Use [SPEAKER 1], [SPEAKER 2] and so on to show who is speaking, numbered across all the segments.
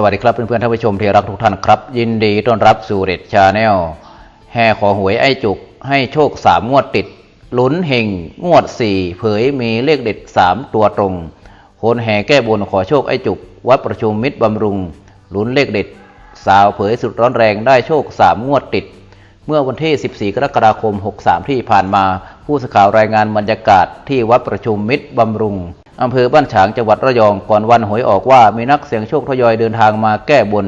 [SPEAKER 1] สวัสดีครับเพื่อนๆท่านผู้ชมที่รักทุกท่านครับ ยินดีต้อนรับสู่เรดชาแนลแห่ขอหวยไอ้จุก ให้โชคสามงวดติดลุ้นเฮงงวดสี่เผยมีเลขเด็ดสามตัวตรงคนแห่แก้บนขอโชคไอ้จุก วัดประชุมมิตรบำรุงลุ้นเลขเด็ด สาวเผยสุดร้อนแรงได้โชคสามงวดติด เมื่อวันที่ 14 กรกฎาคม 63 ที่ผ่านมา ผู้สื่อข่าวรายงานบรรยากาศที่วัดประชุมมิตรบำรุง อำเภอบ้านฉางจังหวัดระยองก่อนวันหวยออกว่ามีนักเสี่ยงโชคทยอยเดินทางมาแก้บน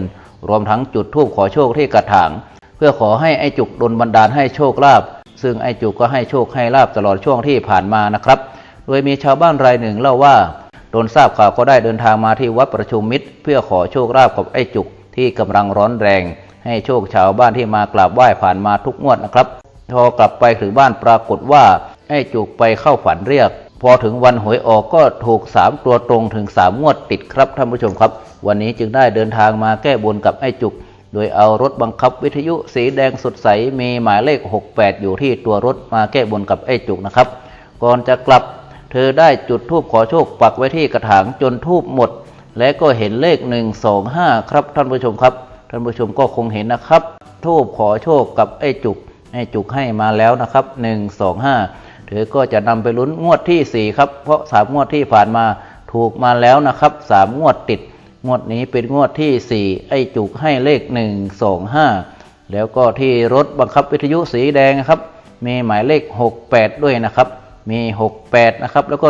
[SPEAKER 1] รวมทั้งจุดธูปขอโชคที่กระถาง เพื่อขอให้ไอจุกดลบันดาลให้โชคลาภซึ่งไอจุกก็ให้โชคให้ลาบตลอดช่วงที่ผ่านมานะครับ โดยมีชาวบ้านรายหนึ่งเล่าว่าโดนทราบข่าวก็ได้เดินทางมาที่วัดประชุมมิตร เพื่อขอโชคลาภกับไอจุกที่กำลังร้อนแรง ให้โชคชาวบ้านที่มากราบไหว้ผ่านมาทุกงวดนะครับพอกลับไปถึงบ้านปรากฏว่าไอจุกไปเข้าฝันเรียก พอถึงวันหวยออกก็ถูกสามตัวตรงถึงสามงวดติดครับท่านผู้ชมครับ วันนี้จึงได้เดินทางมาแก้บนกับไอ้จุก โดยเอารถบังคับวิทยุสีแดงสดใสมีหมายเลข 68 อยู่ที่ตัวรถมาแก้บนกับไอ้จุกนะครับ ก่อนจะกลับ เธอได้จุดทูบขอโชคปักไว้ที่กระถางจนทูบหมด และก็เห็นเลข 125 ครับท่านผู้ชมครับ ท่านผู้ชมก็คงเห็นนะครับทูบขอโชคกับไอ้จุกไอ้จุกให้มาแล้วนะครับ 125 เธอก็จะนำไปลุ้นงวดที่4ครับ เพราะสามงวดที่ผ่านมาถูกมาแล้วนะครับสามงวดติด งวดนี้เป็นงวดที่4ไอ้จุกให้เลข125แล้วก็ที่รถบังคับวิทยุสีแดงนะครับ มีหมายเลข 68 ด้วยนะครับ มี 68 นะครับ แล้วก็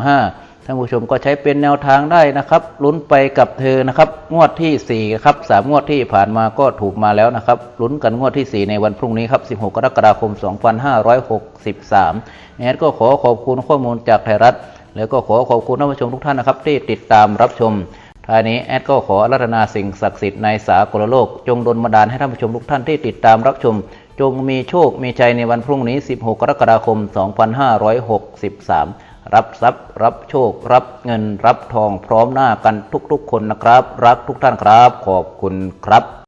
[SPEAKER 1] 125 ท่านผู้ชมก็ใช้เป็นแนวทางได้นะครับลุ้นไปกับเธอนะครับ งวดที่ 4 ครับสามงวดที่ผ่านมาก็ถูกมาแล้วนะครับลุ้นกันงวดที่ 4 ในวันพรุ่งนี้ครับ 16 กรกฎาคม 2563แอดก็ขอขอบคุณข้อมูลจากไทยรัฐ แล้วก็ขอขอบคุณท่านผู้ชมทุกท่านนะครับที่ติดตามรับชมท้ายนี้แอดก็ขออารัตนาสิ่งศักดิ์สิทธิ์ในสากลโลก จงดลบันดาลให้ท่านผู้ชมทุกท่านที่ติดตามรับชม จงมีโชคมีใจในวันพรุ่งนี้ 16 กรกฎาคม 2563 รับทรัพย์ รับโชค รับเงิน รับทองพร้อมหน้ากันทุกๆ คนนะครับ รักทุกท่านครับ ขอบคุณครับ